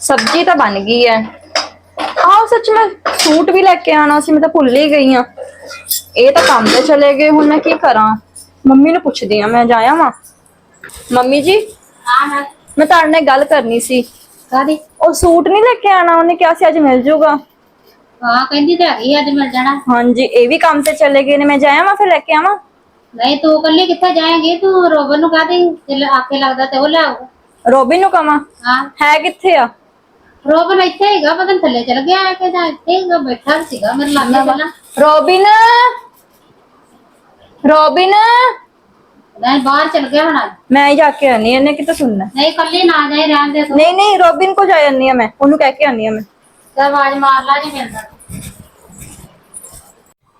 ਸਬਜ਼ੀ ਤਾਂ ਬਣ ਗਈ ਹੈ ਆਹ ਸੱਚ ਮੈਂ ਸੂਟ ਵੀ ਲੈ ਕੇ ਆਣਾ ਸੀ ਮੈਂ ਤਾਂ ਭੁੱਲ ਹੀ ਗਈ ਆ। ਇਹ ਤਾਂ ਕੰਮ ਤੇ ਚਲੇ ਗਏ ਹੁਣ ਮੈਂ ਕੀ ਕਰਾਂ? ਮੰਮੀ ਨੂੰ ਪੁੱਛਦੀ ਆ ਮੈਂ ਜਾਇਆ ਵਾਂ ਮੰਮੀ ਜੀ? ਹਾਂ ਹਾਂ। ਮੈਂ ਤੁਹਾਡੇ ਨਾਲ ਗੱਲ ਕਰਨੀ ਸੀ। ਕਾਦੀ ਉਹ ਸੂਟ ਨਹੀਂ ਲੈ ਕੇ ਆਣਾ ਉਹਨੇ ਕਿਹਾ ਸੀ ਅੱਜ ਮਿਲ ਜਾਊਗਾ ਹਾਂ ਕਹਿੰਦੀ ਤੇ ਹੈਗੀ ਅੱਜ ਮਿਲ ਜਾਣਾ। ਹਾਂਜੀ ਇਹ ਵੀ ਕੰਮ ਤੇ ਚਲੇ ਗਏ ਨੇ ਮੈਂ ਜਾਇਆ ਵਾਂ ਫਿਰ ਲੈ ਕੇ ਆਵਾਂ? ਨਹੀਂ ਤੂੰ ਕੱਲੀ ਕਿੱਥੇ ਜਾਏਂਗੀ? ਤੂੰ ਰੋਬਨ ਨੂੰ ਕਹਦੇ ਜੇ ਆਕੇ ਲੱਗਦਾ ਤੇ ਉਹ ਲਿਆਊਗਾ ਰੋਬਿਨ ਨੂੰ ਕਵਾਂ? ਹਾਂ। ਹੈ ਕਿੱਥੇ ਆ? ਰੋਬਨ ਇੱਥੇ ਹੈਗਾ ਪਤਾ ਨੀ ਥੱਲੇ ਚਲ ਗਿਆ ਹੈ ਕਿ ਜਾਂ ਇੱਥੇ ਹੈਗਾ ਬੈਠਾ ਸੀਗਾ ਮੇਰੇ ਲਾਗੇ ਪਹਿਲਾਂ। ਰੋਬਿਨ? ਰੋਬਿਨ? ਨਹੀਂ ਬਾਹਰ ਚਲ ਗਿਆ ਹੁਣ। ਮੈਂ ਹੀ ਜਾ ਕੇ ਆਨੀ ਇਹਨੇ ਕਿਤੇ ਸੁਣਨਾ? ਨਹੀਂ ਕੱਲੀ ਨਾ ਜਾਏ ਰਹਿਣ ਦੇ ਤੂੰ। ਨਹੀਂ ਨਹੀਂ ਰੋਬਿਨ ਕੋ ਜਾ ਜਾਨੀ ਆ ਮੈਂ ਉਹਨੂੰ ਕਹਿ ਕੇ ਆਨੀ ਆ ਮੈਂ। ਤੇ ਆਵਾਜ਼ ਮਾਰ ਲਾ ਜੇ ਮਿਲਦਾ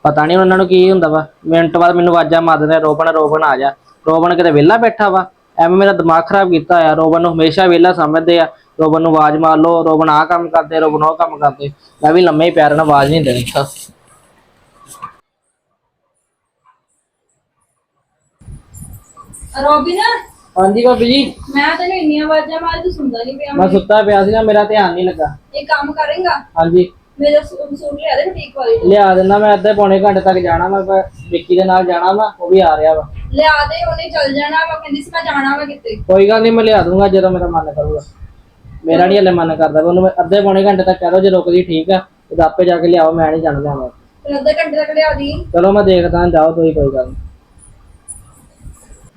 ਪਤਾ ਨਹੀਂ ਉਹਨਾਂ ਨੂੰ ਕੀ ਹੁੰਦਾ ਵਾ ਮਿੰਟ ਬਾਅਦ ਮੈਨੂੰ ਆਵਾਜ਼ਾਂ ਮਾਰਦੇ ਨੇ ਰੋਬਨ ਰੋਬਨ ਆ ਜਾ। ਰੋਬਨ ਕਿਤੇ ਵਿਹਲਾ ਬੈਠਾ ਵਾ। ਐਵੇਂ ਮੇਰਾ ਦਿਮਾਗ ਖਰਾਬ ਕੀਤਾ ਆ ਰੋਬਨ ਨੂੰ ਹਮੇਸ਼ਾ ਵਿਹਲਾ ਸਮਝਦੇ ਆ। ਰੋਬਨ ਨੂੰ ਆਵਾਜ਼ ਮਾਰ ਲਓ। ਰੋਬਨ ਆਹ ਕੰਮ ਕਰਦੇ ਰੋਬਨ ਉਹ ਕੰਮ ਕਰਦੇ। ਮੈਂ ਵੀ ਲੰਮੇ ਪਿਆਰ ਨਾਲ ਆਵਾਜ਼ ਨਹੀਂ ਦੇਣੀ। ਇੱਥਾ ਰੋਬਿਨ? ਹਾਂਜੀ ਭਾਬੀ ਜੀ। ਮੈਂ ਤੈਨੂੰ ਇੰਨੀਆਂ ਆਵਾਜ਼ਾਂ ਮਾਰ ਤੂੰ ਸੁਣਦਾ ਨਹੀਂ ਪਿਆ ਮੈਂ ਸੁੱਤਾ ਪਿਆ ਸੀਗਾ ਮੇਰਾ ਧਿਆਨ ਨਹੀਂ ਲੱਗਾ। ਇਹ ਕੰਮ ਕਰੇਗਾ? ਹਾਂਜੀ। ਮੇਰਾ ਸੂ- ਸੂਟ ਲਿਆ ਦੇ। ਲਿਆ ਦਿੰਦਾ ਮੈਂ ਅੱਧੇ ਪੌਣੇ ਘੰਟੇ ਤੱਕ ਜਾਣਾ ਮੈਂ ਵਿੱਕੀ ਦੇ ਨਾਲ ਜਾਣਾ ਵਾ ਉਹ ਵੀ ਆ ਰਿਹਾ ਵਾ। ਲਿਆ ਦੇ ਉਹਨੇ ਚੱਲ ਜਾਣਾ ਮੈਂ ਕਹਿੰਦੀ ਸੀ ਮੈਂ ਜਾਣਾ ਵਾ ਕਿਤੇ। ਕੋਈ ਗੱਲ ਨਹੀਂ ਮੈਂ ਲਿਆ ਦੂੰਗਾ ਜਦੋਂ ਮੇਰਾ ਮਨ ਕਰੂਗਾ। ਮੇਰਾ ਨਹੀਂ ਹਲੇ ਮਨ ਕਰਦਾ ਉਹਨੂੰ ਮੈਂ ਅੱਧੇ ਪੌਣੇ ਘੰਟੇ ਤੱਕ ਕਹਿ ਦੋ ਜੇ ਰੁਕਦੀ ਠੀਕ ਆ ਤੇ ਆਪੇ ਜਾ ਕੇ ਲਿਆਓ ਮੈਂ ਨਹੀਂ ਜਾਣਾ ਲਿਆਵਾਂ ਫਿਰ ਅੱਧੇ ਘੰਟੇ ਤੱਕ ਲਿਆ ਦੀ। ਚਲੋ ਮੈਂ ਦੇਖਦਾ ਜਾਓ ਤੁਸੀਂ ਕੋਈ ਗੱਲ ਨੀ।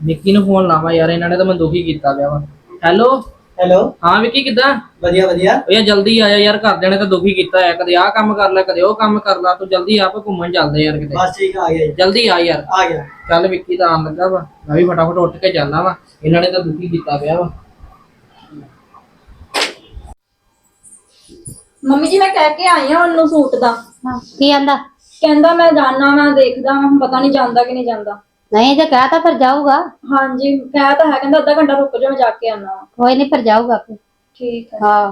ਵਿੱਕੀ ਨੂੰ ਫੋਨ ਲਾਵਾਂ ਯਾਰ ਇਹਨਾਂ ਨੇ ਤਾਂ ਮੈਨੂੰ ਦੁਖੀ ਕੀਤਾ ਪਿਆ ਵਾ। ਹੈਲੋ ਹੈਲੋ ਹਾਂ ਵਿੱਕੀ ਕਿੱਦਾਂ? ਵਧੀਆ ਵਧੀਆ। ਓ ਯਾਰ ਜਲਦੀ ਆ ਜਾ ਯਾਰ ਘਰਦਿਆਂ ਨੇ ਤਾਂ ਦੁਖੀ ਕੀਤਾ ਹੈ ਕਦੇ ਆਹ ਕੰਮ ਕਰ ਲੈ ਕਦੇ ਉਹ ਕੰਮ ਕਰ ਲੈ ਤੂੰ ਜਲਦੀ ਆਪ ਘੁੰਮਣ ਚੱਲਦੇ ਯਾਰ ਕਿਤੇ। ਬਸ ਠੀਕ ਆ ਗਿਆ ਜੀ। ਜਲਦੀ ਆ ਯਾਰ। ਆ ਗਿਆ। ਚੱਲ ਵਿੱਕੀ ਤਾਂ ਆਉਣ ਲੱਗਾ ਵਾ। ਮੈਂ ਵੀ ਫਟਾਫਟ ਉੱਠ ਕੇ ਜਾਣਾ ਵਾ। ਇਹਨਾਂ ਨੇ ਤਾਂ ਦੁਖੀ ਕੀਤਾ ਪਿਆ ਵਾ। ਮੰਮੀ ਜੀ ਮੈਂ ਕਹਿ ਕੇ ਆਈ ਆ ਉਹਨੂੰ ਸੂਟ ਦਾ। ਹਾਂ ਕੀ ਆਂਦਾ? ਕਹਿੰਦਾ ਮੈਂ ਜਾਣਾ ਮੈਂ ਦੇਖਦਾ ਮੈਂ ਪਤਾ ਨਹੀਂ ਜਾਂਦਾ ਕਿ ਨਹੀਂ ਜਾਂਦਾ। ਨਹੀਂ ਜੇ ਕਹਤਾ ਫਿਰ ਜਾਊਗਾ। ਹਾਂਜੀ ਕਹਿ ਤਾਂ ਹੈ ਕਹਿੰਦਾ ਅੱਧਾ ਘੰਟਾ ਰੁਕ ਜਾ ਮੈਂ ਜਾ ਕੇ ਆਣਾ ਕੋਈ ਨਹੀਂ ਫਿਰ ਜਾਊਗਾ ਆਪੇ। ਠੀਕ ਹੈ। ਹਾਂ।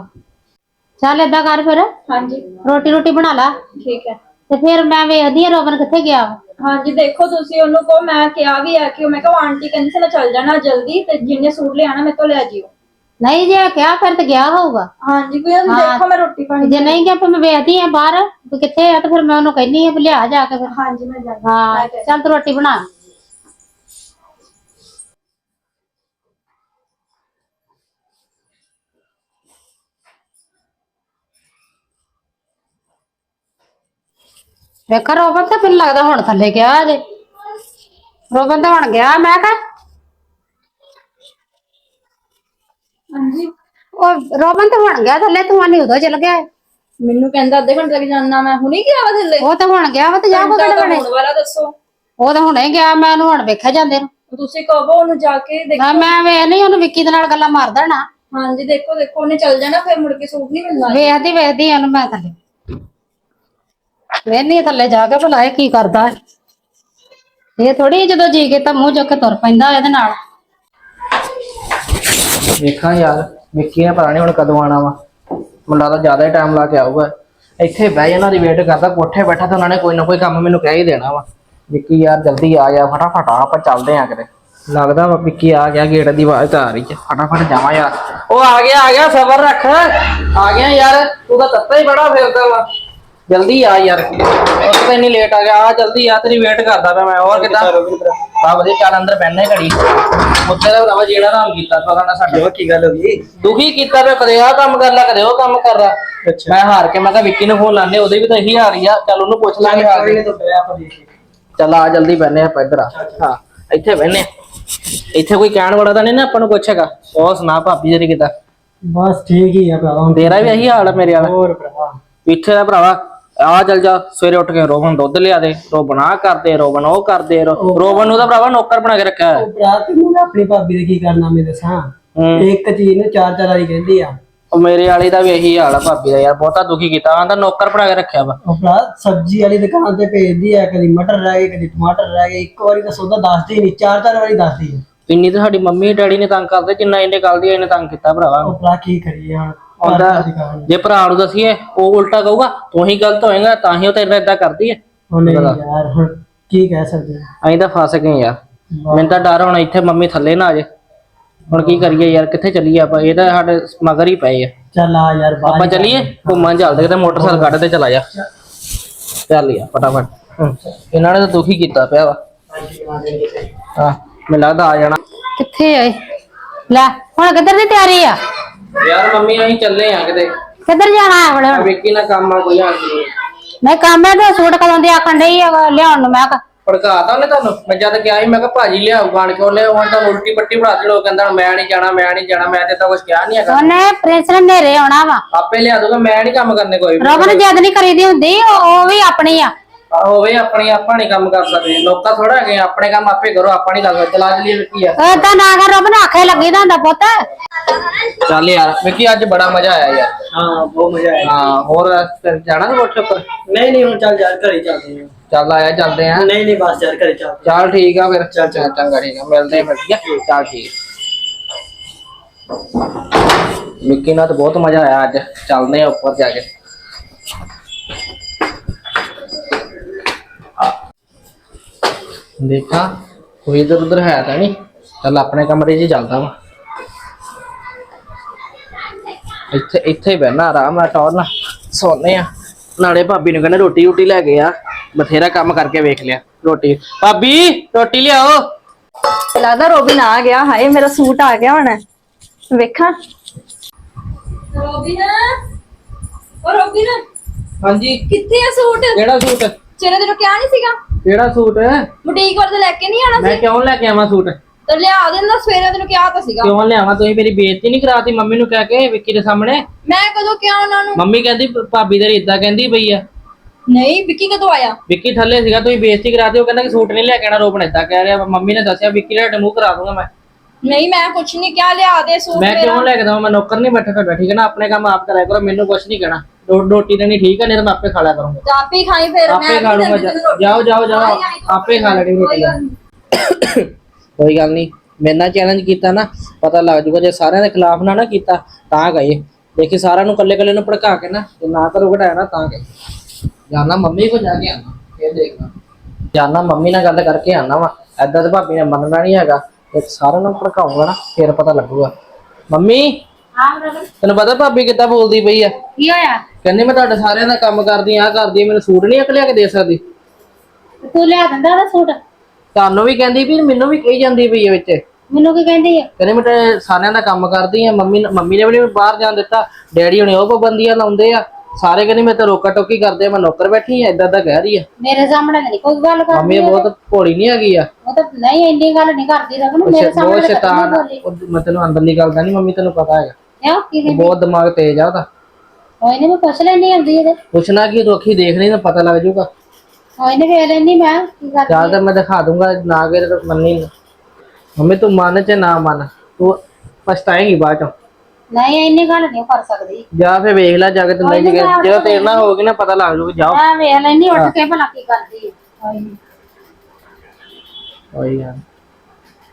ਚੱਲ ਏਦਾਂ ਕਰ ਫਿਰ। ਹਾਂਜੀ। ਰੋਟੀ ਰੋਟੀ ਬਣਾ ਲਾ। ਠੀਕ ਹੈ। ਤੇ ਫਿਰ ਮੈਂ ਵੇਖਦੀ ਆ ਰੋਬਨ ਕਿੱਥੇ ਗਿਆ ਵਾ। ਹਾਂਜੀ ਦੇਖੋ ਤੁਸੀਂ ਉਹਨੂੰ ਕਹੋ ਮੈਂ ਕਿਹਾ ਵੀ ਹੈ ਕਿ ਮੈਂ ਕਿਹਾ ਉਹ ਆਂਟੀ ਕਹਿੰਦੀ ਸੀ ਮੈਂ ਚੱਲ ਜਾਣਾ ਜਲਦੀ ਤੇ ਜਿੰਨੇ ਸੂਟ ਲਿਆਣਾ ਮੇਰੇ ਤੋਂ ਲੈ ਜਿਓ। ਨਹੀਂ ਜੇ ਕਿਹਾ ਫਿਰ ਤੇ ਗਿਆ ਹੋਊਗਾ। ਹਾਂਜੀ ਕੋਈ ਨਹੀਂ ਦੇਖੋ ਮੈਂ ਰੋਟੀ ਪਾਣੀ ਜੇ ਨਹੀਂ ਗਿਆ ਫਿਰ ਮੈਂ ਵੇਖਦੀ ਆ ਬਾਹਰ ਵੀ ਕਿੱਥੇ ਆ ਤੇ ਫਿਰ ਮੈਂ ਉਹਨੂੰ ਕਹਿੰਦੀ ਆ ਵੀ ਲਿਆ ਜਾ ਕੇ ਫਿਰ। ਹਾਂਜੀ ਮੈਂ ਜਾਣਾ ਹਾਂ ਚੱਲ ਤੂੰ ਰੋਟੀ ਬਣਾ। ਵੇਖਾ ਰੋਬਨ ਤਾਂ ਮੈਨੂੰ ਲੱਗਦਾ ਹੁਣ ਥੱਲੇ ਗਿਆ ਜੇ ਰੋਬਨ ਤਾਂ ਹੁਣ ਗਿਆ ਮੈਂ ਕਹ। ਹਾਂਜੀ। ਉਹ ਰੋਬਨ ਤਾਂ ਹੁਣ ਗਿਆ ਥੱਲੇ ਤੂੰ ਆਨੀ ਉਦੋਂ ਚਲ ਗਿਆ। ਮੈਨੂੰ ਕਹਿੰਦਾ ਅੱਧੇ ਘੰਟੇ ਤੱਕ ਜਾਣਾ ਮੈਂ ਹੁਣੀ ਗਿਆ ਵਾ ਥੱਲੇ। ਉਹ ਤਾਂ ਹੁਣ ਗਿਆ ਵਾ ਤੇ ਜਾ ਕੋ ਘੰਟਾ ਬਣੇ ਹੋਣ ਵਾਲਾ ਦੱਸੋ। ਉਹ ਤਾਂ ਹੁਣੇ ਗਿਆ ਮੈਂ ਉਹਨੂੰ ਹੁਣ ਵੇਖਿਆ ਜਾਂਦੇ ਨੂੰ। ਤੁਸੀਂ ਕਹੋ ਉਹਨੂੰ ਜਾ ਕੇ ਦੇਖ। ਮੈਂ ਮੈਂ ਵੇਖ ਨਹੀਂ ਉਹਨੂੰ ਵਿੱਕੀ ਦੇ ਨਾਲ ਗੱਲਾਂ ਮਾਰਦਾ ਨਾ। ਹਾਂਜੀ ਦੇਖੋ ਦੇਖੋ ਉਹਨੇ ਚੱਲ ਜਾਣਾ ਫਿਰ ਮੁੜ ਕੇ ਸੂਟ ਨਹੀਂ ਮਿਲਣਾ। ਵੇਖਦੀ ਵੇਖਦੀ ਉਹਨੂੰ ਮੈਂ ਥੱਲੇ। ਵੇਖਨੀ ਥੱਲੇ ਜਾ ਕੇ ਭਲਾ ਇਹ ਕੀ ਕਰਦਾ ਹੈ। ਇਹ ਥੋੜੀ ਜਦੋਂ ਜੀ ਕੇ ਤਾਂ ਮੂੰਹ ਚੁੱਕ ਕੇ ਤੁਰ ਪੈਂਦਾ ਇਹਦੇ ਨਾਲ। ਵੇਖਾਂ ਯਾਰ ਵਿੱਕੀ ਨੇ ਪਤਾ ਨਹੀਂ ਹੁਣ ਕਦੋਂ ਆਣਾ ਵਾ। ਮੈਨੂੰ ਲੱਗਦਾ ਜ਼ਿਆਦਾ ਹੀ ਟਾਈਮ ਲਾ ਕੇ ਆਊਗਾ। ਇੱਥੇ ਬਹਿ ਜਾਣਾ ਦੀ ਵੇਟ ਕਰਦਾ, ਕੋਠੇ ਬੈਠਾ ਤਾਂ ਉਹਨਾਂ ਨੇ ਕੋਈ ਨਾ ਕੋਈ ਕੰਮ ਮੈਨੂੰ ਕਹਿ ਹੀ ਦੇਣਾ ਵਾ। ਵਿੱਕੀ ਯਾਰ ਜਲਦੀ ਆ ਜਾ, ਫਟਾਫਟ ਆ, ਆਪਾਂ ਚੱਲਦੇ ਆਂ ਕਿਤੇ। ਲੱਗਦਾ ਵਾ ਵਿੱਕੀ ਆ ਗਿਆ ਗੇਟ ਦੀ ਆਵਾਜ਼ ਤਾਂ ਆ ਰਹੀ ਹੈ ਫਟਾਫਟ ਜਾਵਾਂ ਯਾਰ। ਉਹ ਆ ਗਿਆ ਆ ਗਿਆ, ਸਬਰ ਰੱਖ। ਆ ਗਿਆ ਯਾਰ, ਤੂੰ ਤਾਂ ਤੱਤਾ ਹੀ ਬੜਾ ਫਿਰਦਾ ਵਾ। ਜਲਦੀ ਆ ਯਾਰ। ਉਹ ਤਾਂ ਇੰਨੀ ਲੇਟ ਆ ਗਿਆ। ਆ ਜਲਦੀ ਆ ਤੇਰੀ ਵੇਟ ਕਰਦਾ ਪਿਆ ਮੈਂ। ਹੋਰ ਕਿੱਦਾਂ? ਬਾ ਵਧੀਆ ਚੱਲ ਅੰਦਰ ਬੈਠਨੇ ਘੜੀ। ਮੁੱਤੇ ਦਾ ਭਰਾਵਾ ਜਿਹੜਾ ਰਾਮ ਕੀਤਾ ਪਤਾ ਨਾ ਸਾਡੇ। ਕੀ ਗੱਲ ਹੋ ਗਈ? ਦੁਖੀ ਕੀਤਾ ਪਿਆ ਕਦੇ ਆਹ ਕੰਮ ਕਰ ਲੈ ਕਦੇ ਉਹ ਕੰਮ ਕਰ ਲੈ। ਅੱਛਾ। ਮੈਂ ਹਾਰ ਕੇ ਮੈਂ ਕਿਹਾ ਵਿੱਕੀ ਨੂੰ ਫੋਨ ਲਾਣੇ ਉਹਦੇ ਵੀ ਤਾਂ ਇਹੀ ਹਾਰੀ ਆ। ਚੱਲ ਉਹਨੂੰ ਪੁੱਛ ਲਾਂਗੇ ਹਾਰ ਕੇ ਨਹੀਂ ਚੱਲ ਆ ਜਲਦੀ ਬੈਨੇ ਆਪਾਂ ਇੱਧਰ ਆ। ਹਾਂ ਇੱਥੇ ਬੈਨੇ ਇੱਥੇ ਕੋਈ ਕਹਿਣ ਵਾਲਾ ਤਾਂ ਨਹੀਂ ਨਾ ਆਪਾਂ ਨੂੰ ਕੁਛ ਹੈਗਾ। ਉਹ ਸੁਣਾ ਭਾਬੀ ਜਿਹੜੀ ਕਿਦਾਂ? ਬਸ ਠੀਕ ਹੀ ਆ ਭਰਾ ਹੁਣ ਤੇਰਾ ਵੀ ਇਹੀ ਹਾਲ ਆ ਮੇਰੇ ਵਾਲਾ। ਹੋਰ ਭਰਾ ਇੱਥੇ ਦਾ ਭਰਾਵਾ ਆ ਚੱਲ ਜਾ ਸਵੇਰੇ ਉੱਠ ਕੇ ਰੋਬਨ ਦੁੱਧ ਲਿਆ ਦੇ ਰੋਬਨ ਆ ਕਰਦੇ ਰੋਬਨ ਉਹ ਕਰਦੇ ਰੋ- ਰੋਬਨ ਨੂੰ ਤਾਂ ਭਰਾਵਾ ਨੌਕਰ ਬਣਾ ਕੇ ਰੱਖਿਆ ਹੈ ਉਹ ਭਰਾ ਤੈਨੂੰ ਮੈਂ ਆਪਣੀ ਭਾਬੀ ਦੇ ਕੀ ਕਰਨਾ ਮੈਂ ਦੱਸਾਂ ਹੂੰ। ਇੱਕ ਚੀਜ਼ ਨੂੰ ਚਾਰ ਚਾਰ ਵਾਰੀ ਕਹਿੰਦੀ ਆ। ਉਹ ਮੇਰੇ ਵਾਲੀ ਦਾ ਵੀ ਇਹੀ ਹਾਲ ਆ ਭਾਬੀ ਦਾ ਯਾਰ ਬਹੁਤਾ ਦੁਖੀ ਕੀਤਾ ਆਂਦਾ ਨੌਕਰ ਬਣਾ ਕੇ ਰੱਖਿਆ ਵਾ। ਉਹ ਭਰਾ ਸਬਜ਼ੀ ਵਾਲੀ ਦੁਕਾਨ ਤੇ ਭੇਜਦੀ ਆ ਕਦੀ ਮਟਰ ਰਹਿ ਗਏ ਕਦੀ ਟਮਾਟਰ ਰਹਿ ਗਏ ਇੱਕ ਵਾਰੀ ਤਾਂ ਸੌਦਾ ਦੱਸਦੀ ਨਹੀਂ ਚਾਰ ਚਾਰ ਵਾਰੀ ਦੱਸਦੀ ਆ। ਇੰਨੀ ਤਾਂ ਸਾਡੀ ਮੰਮੀ ਡੈਡੀ ਨੇ ਤੰਗ ਕਰਦੇ ਜਿੰਨਾ ਇਹਨੇ ਗੱਲ ਦੀ ਇਹਨੇ ਤੰਗ ਕੀਤਾ ਭਰਾਵਾ। ਉਹ ਭਰਾ ਕੀ ਕਰੀਏ ਹੁਣ? ਆਉਂਦਾ। ਜੇ ਭਰਾ ਨੂੰ ਦਸੀਏ ਉਹ ਉਲਟਾ ਕਹੂਗਾ ਤੂੰ ਹੀ ਗਲਤ ਹੋਏਗਾ ਤਾਂ ਹੀ ਉਹ ਤੇਰੇ ਨਾਲ ਇਦਾਂ ਕਰਦੀ ਹੈ ਹੁਣ ਯਾਰ ਹੁਣ ਕੀ ਕਹਿ ਸਕਦੇ ਆ? ਅਸੀਂ ਤਾਂ ਫਸ ਗਏ ਯਾਰ। ਮੈਨੂੰ ਤਾਂ ਡਰ ਹੁਣ ਇੱਥੇ ਮੰਮੀ ਥੱਲੇ ਨਾ ਆ ਜੇ। ਹੁਣ ਕੀ ਕਰੀਏ ਯਾਰ ਕਿੱਥੇ ਚੱਲੀਏ ਆਪਾਂ? ਇਹ ਤਾਂ ਸਾਡੇ ਮਗਰ ਹੀ ਪਏ ਆ। ਚੱਲ ਆ ਯਾਰ ਬਾਹਰ ਆਪਾਂ ਚੱਲੀਏ ਘੁੰਮਣ ਚੱਲਦੇ ਤੇ ਮੋਟਰਸਾਈਕਲ ਕੱਢ ਤੇ ਚਲਾ ਜਾ। ਚੱਲ। ਯਾਰ ਫਟਾਫਟ। ਇਹਨਾਂ ਨੇ ਤਾਂ ਦੁਖੀ ਕੀਤਾ ਪਿਆ ਵਾ। ਹਾਂ ਮੈਨੂੰ ਲੱਗਦਾ ਆ ਜਾਣਾ। ਕਿੱਥੇ ਆਏ ਲੈ ਹੁਣ ਕਿੱਧਰ ਦੀ ਤਿਆਰੀ ਆ? ਯਾਰ ਮੰਮੀ ਅਸੀਂ ਚੱਲੇ ਆ ਕਿਤੇ। ਕਿੱਧਰ ਜਾਣਾ ਹੈ ਹੁਣ? ਵਿੱਕੀ ਨਾਲ ਕੰਮ ਆ ਕੋਈ ਆ ਨਹੀਂ। ਕੰਮ ਹੈ ਤੇ ਸੂਟ ਕਦੋਂ ਦੇ ਆਖਣ ਡਈ ਆ ਲਿਆਉਣ ਨੂੰ ਮੈਂ ਕਿਹਾ। ਭੜਕਾਤਾ ਉਹਨੇ ਤੁਹਾਨੂੰ? ਮੈਂ ਜਦ ਕਿਹਾ ਸੀ ਮੈਂ ਕਿਹਾ ਭਾਜੀ ਲਿਆਊਗਾ ਆਣ ਕੇ ਉਹਨੇ ਹੁਣ ਤਾਂ ਉਲਟੀ ਪੱਟੀ ਬਣਾ ਦੇ ਲੋਕ ਕਹਿੰਦਾ ਮੈਂ ਨਹੀਂ ਜਾਣਾ ਮੈਂ ਨਹੀਂ ਜਾਣਾ ਮੈਂ ਤੇ ਤਾਂ ਕੁਝ ਕਿਹਾ ਨਹੀਂ ਹੈਗਾ। ਉਹਨੇ ਪ੍ਰਿੰਸ ਨੇ ਨੇਰੇ ਆਉਣਾ ਵਾ। ਆਪੇ ਲਿਆ ਦੂਗਾ ਮੈਂ ਨਹੀਂ ਕੰਮ ਕਰਨੇ ਕੋਈ ਵੀ। ਰੋਬਨ ਜਦ ਨਹੀਂ ਕਰੀਦੀ ਹੁੰਦੀ ਉਹ ਉਹ ਵੀ ਆਪਣੀ ਆ। ਹੋਵੇ ਆਪਣੀ ਆਪਾਂ ਨਹੀਂ ਕੰਮ ਕਰ ਸਕਦੇ। ਲੋਕਾਂ ਥੋੜਾ ਹੈਗੇ ਆ, ਆਪਣੇ ਕੰਮ ਆਪੇ ਕਰੋ ਆਪਾਂ ਨਹੀਂ ਲੱਗਦਾ ਚਲਾ ਚਲੀਏ ਵਿੱਕੀ ਆ? ਉਹ ਤਾਂ ਨਾ ਕਰ ਰੋਬਨ ਆਖੇ ਲੱਗੀ ਦਾ ਹੁੰਦਾ ਪੁੱਤ। ਚੱਲ ਯਾਰ ਵਿੱਕੀ ਅੱਜ ਬੜਾ ਮਜ਼ਾ ਆਇਆ ਯਾਰ। ਹਾਂ ਬਹੁਤ ਮਜ਼ਾ ਆਇਆ। ਹਾਂ ਹੋਰ ਫਿਰ ਜਾਣਾ ਨਾ ਕੋਠੇ ਉੱਪਰ ਨਹੀਂ ਨਹੀਂ ਹੁਣ ਚੱਲ ਯਾਰ ਘਰੇ ਚੱਲਦੇ ਹਾਂ। ਚੱਲ ਆਇਆ ਚੱਲਦੇ ਆ ਨਹੀਂ ਨਹੀਂ ਬਸ ਯਾਰ ਘਰੇ ਚੱਲਦੇ ਚੱਲ ਠੀਕ ਆ ਫਿਰ। ਚੱਲ ਚੱਲ। ਚੰਗਾ ਠੀਕ ਆ। ਮਿਲਦੇ ਆ ਫਿਰ ਠੀਕ ਆ? ਚੱਲ ਠੀਕ। ਵਿੱਕੀ ਨਾਲ ਤਾਂ ਬਹੁਤ ਮਜ਼ਾ ਆਇਆ ਅੱਜ। ਚੱਲਦੇ ਆ ਉੱਪਰ ਜਾ ਕੇ। ਦੇਖਾਂ ਕੋਈ ਇਧਰ ਉਧਰ ਹੈ ਤਾਂ ਨਹੀਂ। ਚੱਲ ਆਪਣੇ ਕਮਰੇ 'ਚ ਚੱਲਦਾ ਵਾ। ਇੱਥੇ ਇੱਥੇ ਹੀ ਬਹਿਣਾ ਆਰਾਮ ਨਾਲ ਟੌਰ ਨਾਲ। ਸੋਨੇ ਆ। ਨਾਲੇ ਭਾਬੀ ਨੂੰ ਕਹਿੰਦੇ ਰੋਟੀ ਰੋਟੀ ਲੈ ਕੇ ਆ। ਬਥੇਰਾ ਕੰਮ ਕਰਕੇ ਵੇਖ ਲਿਆ ਰੋਟੀ। ਭਾਬੀ ਰੋਟੀ ਲਿਆਓ। ਲੱਗਦਾ ਰੋਬਿਨ ਆ ਗਿਆ। ਹਾਏ ਮੇਰਾ ਸੂਟ ਆ ਗਿਆ ਹੁਣ। ਵੇਖਾਂ। ਰੋਬਿਨ ਓ ਰੋਬਿਨ। ਹਾਂਜੀ। ਕਿੱਥੇ ਆ ਸੂਟ? ਕਿਹੜਾ ਸੂਟ? ਚਿਹਰੇ ਤੈਨੂੰ ਕਿਹਾ ਨਹੀਂ ਸੀਗਾ। ਕਿਹੜਾ ਸੂਟ? ਬੁਟੀਕ ਵਾਲੇ ਤੋਂ ਲੈ ਕੇ ਨਹੀਂ ਆਣਾ ਮੈਂ ਕਿਉਂ ਲੈ ਕੇ ਆਵਾਂ ਸੂਟ? ਤੇ ਲਿਆ ਦਿੰਦਾ ਸਵੇਰੇ ਤੈਨੂੰ ਕਿਹਾ ਤਾਂ ਸੀਗਾ। ਕਿਉਂ ਲਿਆਵਾਂ? ਤੁਸੀਂ ਮੇਰੀ ਬੇਇੱਜ਼ਤੀ ਨਹੀਂ ਕਰਾਤੀ ਮੰਮੀ ਨੂੰ ਕਹਿ ਕੇ ਵਿੱਕੀ ਦੇ ਸਾਹਮਣੇ। ਮੈਂ ਕਦੋਂ ਕਿਹਾ ਉਹਨਾਂ ਨੂੰ? ਮੰਮੀ ਕਹਿੰਦੀ ਭਾਬੀ ਤੇਰੀ ਇਦਾਂ ਕਹਿੰਦੀ ਪਈ ਆ। ਨਹੀਂ ਵਿੱਕੀ ਕਦੋਂ ਆਇਆ? ਵਿੱਕੀ ਥੱਲੇ ਸੀਗਾ ਤੁਸੀਂ ਬੇਇੱਜ਼ਤੀ ਕਰਾਤੀ ਉਹ ਕਹਿੰਦਾ ਕਿ ਸੂਟ ਨਹੀਂ ਲੈ ਕੇ ਆਣਾ ਰੋਪਣ ਏਦਾਂ ਕਹਿ ਰਿਹਾ। ਮੰਮੀ ਨੇ ਦੱਸਿਆ ਵਿੱਕੀ ਦਾ ਮੂੰਹ ਕਰਾ ਦੂੰਗਾ ਮੈਂ। ਨਹੀਂ ਮੈਂ ਕੁਛ ਨਹੀਂ ਕਿਹਾ ਲਿਆ ਦੇ ਸੂਟ ਮੈਂ ਕਿਉਂ ਲੈ ਕੇ ਦਵਾਂ? ਮੈਂ ਨੌਕਰ ਨਹੀਂ ਬੈਠਾ ਤੁਹਾਡਾ ਠੀਕ ਹੈ ਨਾ? ਆਪਣੇ ਕੰਮ ਆਪ ਕਰਾਇਆ ਕਰੋ ਮੈਨੂੰ ਕੁਝ ਨਹੀਂ ਕਹਿਣਾ। ਰੋਟੀ ਦੇਣੀ ਠੀਕ ਹੈ ਨਹੀਂ ਤਾਂ ਮੈਂ ਆਪੇ ਖਾ ਲਿਆ ਕਰੂੰਗਾ। ਤੇ ਆਪੇ ਖਾਈ ਫਿਰ ਆਪੇ ਖਾ ਲੂੰਗਾ ਜਾਓ ਜਾਓ ਜਾਓ ਆਪੇ ਖਾ ਲੈਣੀ ਰੋਟੀ ਕੋਈ ਗੱਲ ਨਹੀਂ ਮੇਰੇ ਨਾਲ ਚੈਲੰਜ ਕੀਤਾ ਨਾ ਪਤਾ ਲੱਗ ਜੂਗਾ ਜੇ ਸਾਰਿਆਂ ਦੇ ਖਿਲਾਫ ਨਾ ਨਾ ਕੀਤਾ ਤਾਂ ਗਏ। ਦੇਖੀ ਸਾਰਿਆਂ ਨੂੰ ਕੱਲੇ ਕੱਲੇ ਨੂੰ ਭੜਕਾ ਕੇ ਨਾ ਜੇ ਨਾ ਕਰੋ ਘਟਾਇਆ ਨਾ ਤਾਂ ਗਏ। ਜਾਨਾ ਮੰਮੀ ਕੋ ਜਾ ਕੇ ਆਣਾ ਇਹ ਦੇਖਣਾ ਜਾਨਾ ਮੰਮੀ ਨਾਲ ਗੱਲ ਕਰਕੇ ਆਣਾ ਵਾ ਐਦਾਂ ਤੇ ਭਾਬੀ ਨੇ ਮੰਨਣਾ ਨਹੀਂ ਹੈਗਾ। ਤੇ ਸਾਰਿਆਂ ਨੂੰ ਭੜਕਾਊਗਾ ਨਾ ਫਿਰ ਪਤਾ ਲੱਗੂਗਾ। ਮੰਮੀ ਹਾਂ ਰੋਬਨ ਤੈਨੂੰ ਪਤਾ ਭਾਬੀ ਕਿੱਦਾਂ ਬੋਲਦੀ ਪਈ ਆ? ਕੀ ਹੋਇਆ? ਕਹਿੰਦੀ ਮੈਂ ਤੁਹਾਡੇ ਸਾਰਿਆਂ ਦਾ ਕੰਮ ਕਰਦੀ ਆ ਕਰਦੀ ਆ ਮੈਨੂੰ ਸੂਟ ਨਹੀਂ ਅਕਲਿਆ ਕੇ ਦੇ ਸਕਦੀ। ਤੂੰ ਲਿਆ ਦਿੰਦਾ ਉਹਦਾ ਸੂਟ? ਤੁਹਾਨੂੰ ਵੀ ਕਹਿੰਦੀ ਵੀ ਮੈਨੂੰ ਵੀ ਕਹੀ ਜਾਂਦੀ ਪਈ ਆ ਵਿੱਚ। ਮੈਨੂੰ ਕੀ ਕਹਿੰਦੀ ਆ? ਕਹਿੰਦੇ ਮੈਂ ਤੇ ਸਾਰਿਆਂ ਦਾ ਕੰਮ ਕਰਦੀ ਆ ਮੰਮੀ ਨੇ- ਮੰਮੀ ਨੇ ਵੀ ਨੀ ਬਾਹਰ ਜਾਣ ਦਿੱਤਾ ਡੈਡੀ ਹੁਣੇ ਉਹ ਪਾਬੰਦੀਆਂ ਲਾਉਂਦੇ ਆ। ਸਾਰੇ ਕਹਿੰਦੇ ਮੈਂ ਤਾਂ ਰੋਕਾ ਟੋਕੀ ਕਰਦੇ ਆ ਮੈਂ ਨੌਕਰ ਬੈਠੀ ਆ ਇਦਾਂ ਦਾ ਕਹਿ ਰਹੀ ਆ। ਮੇਰੇ ਸਾਹਮਣੇ ਤਾਂ ਨਹੀਂ ਕੋਈ ਗੱਲ ਕਰਦੀ ਮੰਮੀ ਬਹੁਤ ਭੋਲੀ ਨਹੀਂ ਹੈਗੀ ਆ। ਉਹ ਤਾਂ ਨਹੀਂ ਇੰਨੀ ਗੱਲ ਨਹੀਂ ਕਰਦੀ ਰੋਬਨ ਮੇਰੇ ਬਹੁਤ ਸਾਹਮਣੇ ਤਾਂ ਕਦੀ ਸ਼ੈਤਾਨ ਨਹੀਂ ਆ। ਬੋਲੀ। ਉਹ ਮੈਂ ਤੈਨੂੰ ਅੰਦਰਲੀ ਗੱਲ ਦਾ ਨਹੀਂ ਮੰਮੀ ਤੈਨੂੰ ਪਤਾ ਹੈਗਾ। ਕਿਉਂ? ਕੀ ਉਹ ਬਹੁਤ ਦਿਮਾਗ ਤੇਜ਼ ਆ ਉਹਦਾ। ਕੋਈ ਨਹੀਂ ਮੈਂ ਪੁੱਛ ਲੈਣੀ ਆਉਂਦੀ ਇਹਦੇ। ਪੁੱਛਣਾ ਕੀ ਤੂੰ ਅੱਖੀ ਦੇਖ ਲਈ ਤਾਂ ਪਤਾ ਲੱਗ ਜਾਊਗਾ। ਕੋਈ ਨਹੀਂ ਵੇਖ ਲੈਣੀ ਮੈਂ ਕੀ ਕਰਦੀ ਜਾਂ ਤਾਂ ਮੈਂ ਦਿਖਾ ਦੂੰਗਾ ਨਾ ਕਿ ਮੰਨੀ ਨਾ। ਮੰਮੀ ਤੂੰ ਮੰਨ ਚ ਨਾ ਮੰਨ। ਤੂੰ ਪਛਤਾਏਂਗੀ ਬਾਅਦ ਚੋਂ। ਨਹੀਂ ਇੰਨੀ ਗੱਲ ਨਹੀਂ ਕਰ ਸਕਦੀ। ਜਾ ਫੇ ਵੇਖ ਲੈ ਜਾ ਕੇ ਤੂੰ ਨਹੀਂ ਜੇ ਜਦੋਂ ਤੇਰੇ ਨਾਲ ਹੋਗੀ ਨਾ ਪਤਾ ਲੱਗ ਜੂਗਾ ਜਾਓ। ਮੈਂ ਵੇਖ ਲੈਣੀ ਉੱਠ ਕੇ ਭਲਾ ਕੀ ਕਰਦੀ ਹੈ। ਕੋਈ ਨੀ। ਓਏ ਯਾਰ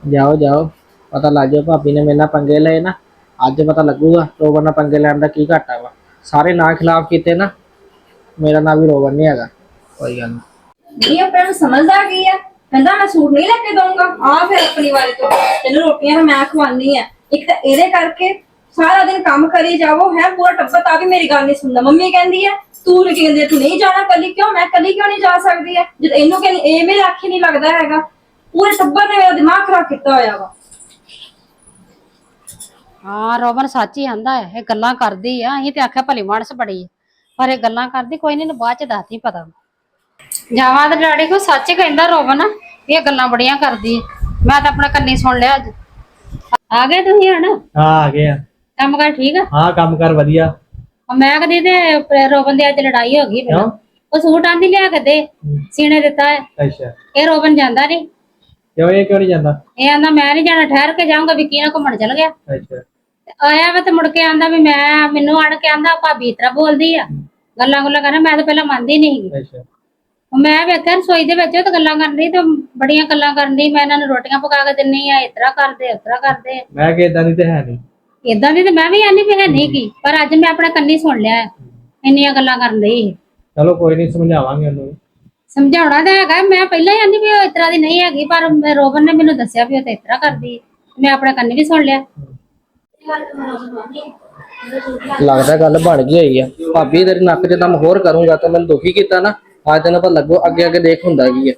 ਜਾਓ ਜਾਓ। ਪਤਾ ਲੱਗ ਜਾਓ ਭਾਬੀ ਨੇ ਮੇਰੇ ਨਾਲ ਪੰਗੇ ਲਏ ਨਾ। ਅੱਜ ਪਤਾ ਲੱਗੂਗਾ ਰੋਬਰ ਨਾਲ ਪੰਗੇ ਲੈਣ ਦਾ ਕੀ ਘਾਟਾ ਵਾ। ਸਾਰੇ ਨਾ ਖਿਲਾਫ ਕੀਤੇ ਨਾ ਮੇਰਾ ਨਾਂ ਵੀ ਰੋਬਰ ਨਹੀਂ ਹੈਗਾ। ਕੋਈ ਗੱਲ ਨਹੀਂ ਆਪਣੇ ਨੂੰ ਸਮਝਦਾ ਕੀ ਹੈ ਕਹਿੰਦਾ ਮੈਂ ਸੂਟ ਨਹੀਂ ਲੈ ਕੇ ਦਊਂਗਾ। ਆ ਫਿਰ ਆਪਣੀ ਵਾਰੀ ਤੋਂ। ਤੈਨੂੰ ਰੋਟੀਆਂ ਤਾਂ ਮੈਂ ਖਵਾਨੀ ਆ ਇੱਕ ਤਾਂ ਇਹਦੇ ਕਰਕੇ ਸਾਰਾ ਦਿਨ ਕੰਮ ਕਰੀ ਜਾਵੋ ਹੈ ਪੂਰਾ ਟੱਬਰ ਤਾਂ ਵੀ ਮੇਰੀ ਗੱਲ ਨਹੀਂ ਸੁਣਦਾ। ਮੰਮੀ ਕਹਿੰਦੀ ਹੈ ਤੂੰ ਕੀ ਕਹਿੰਦੀ ਹੈ, ਤੂੰ ਨਹੀਂ ਜਾਣਾ ਕੱਲੀ ਕਿਉਂ? ਮੈਂ ਕੱਲੀ ਕਿਉਂ ਨਹੀਂ ਜਾ ਸਕਦੀ ਹੈ? ਜਦ ਇਹਨੂੰ ਕਹਿੰਦੀ ਇਹ ਮੇਰੇ ਆਖੇ ਨਹੀਂ ਲੱਗਦਾ ਹੈਗਾ। ਪੂਰੇ ਟੱਬਰ ਨੇ ਮੇਰਾ ਦਿਮਾਗ ਖਰਾਬ ਕੀਤਾ ਹੋਇਆ ਵਾ। ਹਾਂ ਰੋਬਨ ਸੱਚ ਹੀ ਆਂਦਾ ਹੈ ਇਹ ਗੱਲਾਂ ਕਰਦੀ ਆ ਅਸੀਂ ਤੇ ਆਖਿਆ ਭਲੀ ਮਾਨਸ ਬੜੀ ਹੈ ਪਰ ਇਹ ਗੱਲਾਂ ਕਰਦੀ ਕੋਈ ਨਹੀਂ ਬਾਅਦ ਚ ਦੱਸਦੀ ਪਤਾ ਜਾਵਾਂ ਤੇ ਡੈਡੀ ਕੋ ਸੱਚ ਕਹਿੰਦਾ ਰੋਬਨ ਇਹ ਗੱਲਾਂ ਬੜੀਆਂ ਕਰਦੀ ਹੈ ਮੈਂ ਤਾਂ ਆਪਣਾ ਕੰਨੀ ਸੁਣ ਲਿਆ ਅੱਜ। ਆ ਗਏ ਤੁਸੀਂ ਹਣ? ਹਾਂ ਆ ਗਏ ਆ। ਕੰਮ ਕਰ ਠੀਕ ਆ? ਹਾਂ ਕੰਮ ਕਰ ਵਧੀਆ। ਮੈਂ ਕਦੀ ਤੇ ਰੋਬਨ ਦੀ ਅੱਜ ਲੜਾਈ ਹੋ ਗਈ ਫਿਰ। ਕਿਉਂ? ਉਹ ਸੂਟ ਆਂਦੀ ਲਿਆ ਕੇ ਦੇ ਸੀਨੇ ਦਿੱਤਾ ਹੈ। ਅੱਛਾ। ਇਹ ਰੋਬਨ ਜਾਂਦਾ ਨਹੀਂ ਕਿਉਂ ਇਹ ਕਿਉਂ ਨਹੀਂ ਜਾਂਦਾ? ਇਹ ਆਂਦਾ ਮੈਂ ਨਹੀਂ ਜਾਣਾ ਠਹਿਰ ਕੇ ਜਾਊਂਗਾ ਵਿੱਕੀ ਨਾਲ ਘੁੰਮਣ ਚਲ ਗਿਆ। ਅੱਛਾ। ਆਇਆ ਵਾ ਤੇ ਮੁੜ ਕੇ ਆਂਦਾ ਵੀ ਮੈਂ ਮੈਨੂੰ ਆਣ ਕੇ ਆਂਦਾ ਭਾਬੀ ਇਸ ਤਰ੍ਹਾਂ ਬੋਲਦੀ ਆ। ਗੱਲਾਂ ਗੁੱਲਾਂ ਕਰਨਾ ਮੈਂ ਤਾਂ ਪਹਿਲਾਂ ਮੰਨਦੀ ਨਹੀਂ ਸੀ ਅੱਛਾ। ਮੈਂ ਵੇਖਿਆ ਰਸੋਈ ਦੇ ਵਿੱਚ ਉਹ ਤਾਂ ਗੱਲਾਂ ਕਰਨ ਦੀ ਤੇ ਬੜੀਆਂ ਗੱਲਾਂ ਕਰਨ ਦੀ ਮੈਂ ਇਹਨਾਂ ਨੂੰ ਰੋਟੀਆਂ ਪਕਾ ਕੇ ਦਿੰਨੀ ਆ ਇਸ ਤਰ੍ਹਾਂ ਕਰਦੇ ਤਰ੍ਹਾਂ ਕਰਦੇ। ਮੈਂ ਕਿ ਇਦਾਂ ਦੀ ਤੇ ਹੈ ਨਹੀਂ ਇਦਾਂ ਦੀ ਤੇ ਮੈਂ ਵੀ ਆਨੀ ਵੀ ਹੈ ਨਹੀਂ ਕੀ ਪਰ ਅੱਜ ਮੈਂ ਆਪਣੇ ਕੰਨੀ ਸੁਣ ਲਿਆ ਹੈ। ਇੰਨੀਆਂ ਗੱਲਾਂ ਕਰਨ ਦੀ ਚਲੋ ਕੋਈ ਨਹੀਂ ਸਮਝਾਵਾਂਗੇ ਉਹਨੂੰ ਸਮਝਾਉਣਾ ਤਾਂ ਹੈਗਾ ਮੈਂ ਪਹਿਲਾਂ ਹੀ ਆਨੀ ਵੀ ਉਹ ਇਸ ਤਰ੍ਹਾਂ ਦੀ ਨਹੀਂ ਹੈਗੀ ਪਰ ਮੈਂ- ਰੋਬਨ ਨੇ ਮੈਨੂੰ ਦੱਸਿਆ ਵੀ ਉਹ ਤੇ ਇਸ ਤਰ੍ਹਾਂ ਕਰਦੀ ਹੈ। ਮੈਂ ਆਪਣੇ ਕੰਨ ਵੀ ਸੁਣ ਲਿਆ। ਲੱਗਦਾ ਗੱਲ ਬਣ ਗਈ ਹੋਈ ਆ। ਭਾਬੀ ਤੇਰੇ ਨੱਕ 'ਚ ਦਮ ਹੋਰ ਕਰੂੰਗਾ ਤਾਂ ਮੈਨੂੰ ਦੁਖੀ ਕੀਤਾ ਨਾ ਅੱਜ ਤੈਨੂੰ ਪਤਾ ਲੱਗੋ ਅੱਗੇ ਅੱਗੇ ਦੇਖ ਹੁੰਦਾ ਕੀ ਹੈ